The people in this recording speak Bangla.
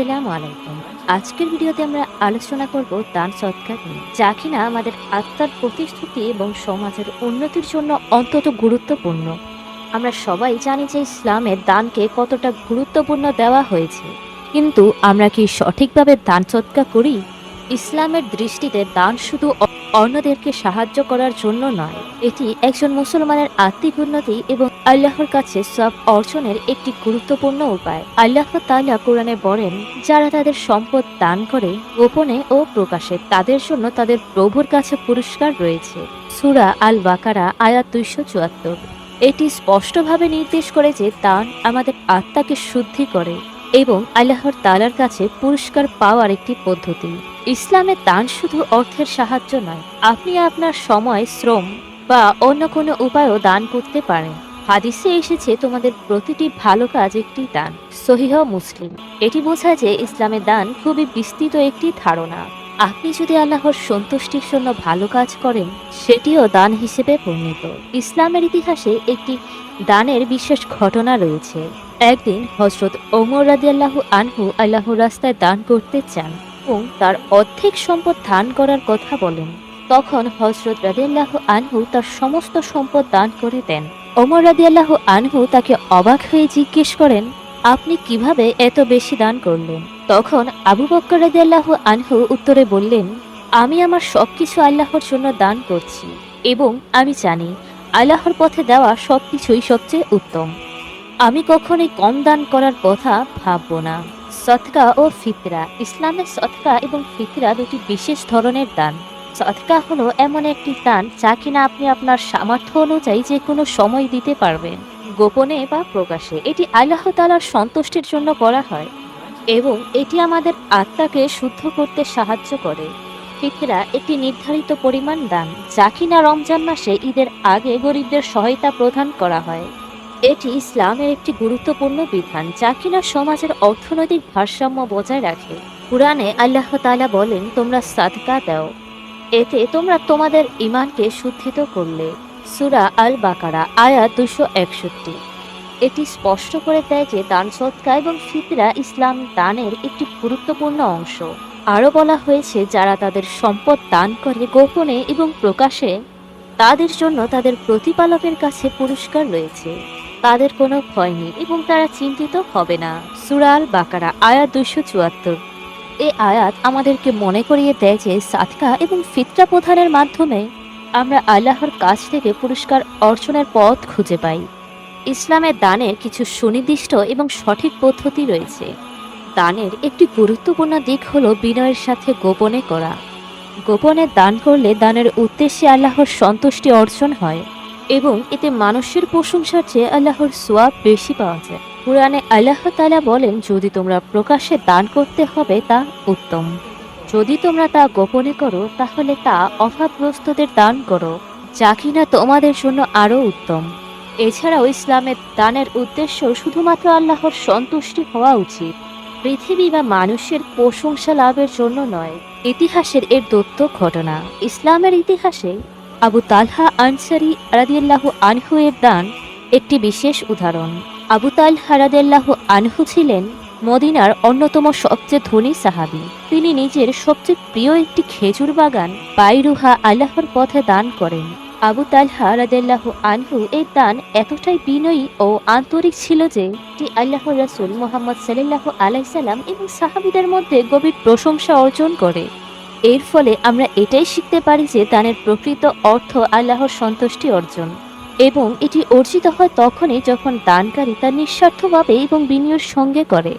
আসসালামু আলাইকুম। আজকের ভিডিওতে আমরা আলোচনা করব দান সৎকার নিয়ে, যা কিনা আমাদের আত্মার প্রতিশ্রুতি এবং সমাজের উন্নতির জন্য অন্তত গুরুত্বপূর্ণ। আমরা সবাই জানি যে ইসলামে দানকে কতটা গুরুত্বপূর্ণ দেওয়া হয়েছে। কিন্তু আমরা কি সঠিকভাবে দান সৎকার করি? ইসলামের দৃষ্টিতে দান শুধু অন্যদেরকে সাহায্য করার জন্য নয়, এটি একজন মুসলমানের আত্মিক উন্নতি এবং আল্লাহর কাছে সব অর্জনের একটি গুরুত্বপূর্ণ উপায়। আল্লাহ তাআলা কোরআনে বলেন, যারা তাদের সম্পদ দান করে, গোপনে ও প্রকাশে, তাদের জন্য তাদের প্রভুর কাছে পুরস্কার রয়েছে। সুরা আল বাকারা আয়াত দুইশো চুয়াত্তর। এটি স্পষ্টভাবে নির্দেশ করে যে দান আমাদের আত্মাকে শুদ্ধি করে এবং আল্লাহর তালার কাছে পুরস্কার পাওয়ার একটি পদ্ধতি। ইসলামে দান শুধু অর্থের সাহায্য নয়, আপনি আপনার সময়, শ্রম বা অন্য কোনো উপায়ও দান করতে পারেন। হাদিসে এসেছে তোমাদের প্রতিটি ভালো কাজ একটি দান। সহিহ মুসলিম। এটি বোঝায় যে ইসলামের দান খুবই বিস্তৃত একটি ধারণা। আপনি যদি আল্লাহর সন্তুষ্টির জন্য ভালো কাজ করেন, সেটিও দান হিসেবে পরিণত। ইসলামের ইতিহাসে একটি দানের বিশেষ ঘটনা রয়েছে। একদিন হজরত ওমর রাদিয়াল্লাহু আনহু আল্লাহর রাস্তায় দান করতে চান। এবং তার অর্ধেক সম্পদ দান করার কথা বলেন। তখন হজরত রাদিয়াল্লাহু আনহু তার সমস্ত সম্পদ দান করে দেন। ওমর রাদিয়াল্লাহু আনহু তাকে অবাক হয়ে জিজ্ঞেস করেন, আপনি কীভাবে এত বেশি দান করলেন? তখন আবু বক্কর রাদিয়াল্লাহু আনহু উত্তরে বললেন, আমি আমার সবকিছু আল্লাহর জন্য দান করছি এবং আমি জানি আল্লাহর পথে দেওয়া সবকিছুই সবচেয়ে উত্তম। আমি কখনোই কম দান করার কথা ভাববো না। সৎকা ও ফিতরা। ইসলামের সৎকা এবং ফিতরা দুটি বিশেষ ধরনের দান। সৎকা হলো এমন একটি দান যা কিনা আপনি আপনার সামর্থ্য অনুযায়ী যে কোনো সময় দিতে পারবেন, গোপনে বা প্রকাশে। এটি আল্লাহ তালার সন্তুষ্টির জন্য করা হয় এবং এটি আমাদের আত্মাকে শুদ্ধ করতে সাহায্য করে। ফিতরা একটি নির্ধারিত পরিমাণ দান যা কিনা রমজান মাসে ঈদের আগে গরিবদের সহায়তা প্রদান করা হয়। এটি ইসলামের একটি গুরুত্বপূর্ণ বিধান যা কিনা সমাজের অর্থনৈতিক ভারসাম্য বজায় রাখে। কোরআনে আল্লাহ তাআলা বলেন, তোমরা সাদকা দাও। এতে তোমরা তোমাদের ইমানকে শুদ্ধিত করলে। সুরা আল বাকারা আয়া দুশো একষট্টি। এটি স্পষ্ট করে দেয় যে দান সৎকা এবং ফিতরা ইসলাম দানের একটি গুরুত্বপূর্ণ অংশ। আরও বলা হয়েছে, যারা তাদের সম্পদ দান করে গোপনে এবং প্রকাশে, তাদের জন্য তাদের প্রতিপালকের কাছে পুরস্কার রয়েছে। তাদের কোনো ভয় নেই এবং তারা চিন্তিত হবে না। সুরাল বাকারা আয়াত দুশো চুয়াত্তর। এ আয়াত আমাদেরকে মনে করিয়ে দেয় যে সাদকা এবং ফিতরা প্রধানের মাধ্যমে আমরা আল্লাহর কাছ থেকে পুরস্কার অর্জনের পথ খুঁজে পাই। ইসলামের দানের কিছু সুনির্দিষ্ট এবং সঠিক পদ্ধতি রয়েছে। দানের একটি গুরুত্বপূর্ণ দিক হলো বিনয়ের সাথে গোপনে করা। গোপনে দান করলে দানের উদ্দেশ্যে আল্লাহর সন্তুষ্টি অর্জন হয়। এবং এতে মানুষের প্রশংসার চেয়ে আল্লাহর সোয়াব বেশি পাওয়া যায়। কোরআনে আল্লাহ তালা বলেন, যদি তোমরা প্রকাশ্যে দান করতে হবে তা উত্তম। যদি তোমরা তা গোপনে করো, তাহলে তা অভাবগ্রস্তদের দান করো, যা কিনা তোমাদের জন্য আরও উত্তম। এছাড়াও ইসলামের দানের উদ্দেশ্য শুধুমাত্র আল্লাহর সন্তুষ্টি হওয়া উচিত। পৃথিবী বা মানুষের প্রশংসা লাভের জন্য নয়, ইতিহাসের এর দত্ত ঘটনা। ইসলামের ইতিহাসে আবু তালহা আনসারি রাদিয়াল্লাহু আনহু এর দান একটি বিশেষ উদাহরণ। আবু তালহা রাদিয়াল্লাহু আনহু ছিলেন মদিনার অন্যতম সবচেয়ে ধনী সাহাবী। তিনি নিজের সবচেয়ে প্রিয় একটি খেজুর বাগান বাইরুহা আল্লাহর পথে দান করেন। আবু তালহা রাদিয়াল্লাহু আনহু এই দান এতটাই বিনয়ী ও আন্তরিক ছিল যে, এটি আল্লাহ রাসূল মোহাম্মদ সাল্লাল্লাহু আলাইসাল্লাম এবং সাহাবিদের মধ্যে গভীর প্রশংসা অর্জন করে। এর ফলে আমরা এটাই শিখতে পারি যে দানের প্রকৃত অর্থ আল্লাহর সন্তুষ্টি অর্জন। এবং এটি অর্জিত হয় তখনই যখন দানকারী তা নিঃস্বার্থভাবে এবং বিনিয়োগ সঙ্গে করে।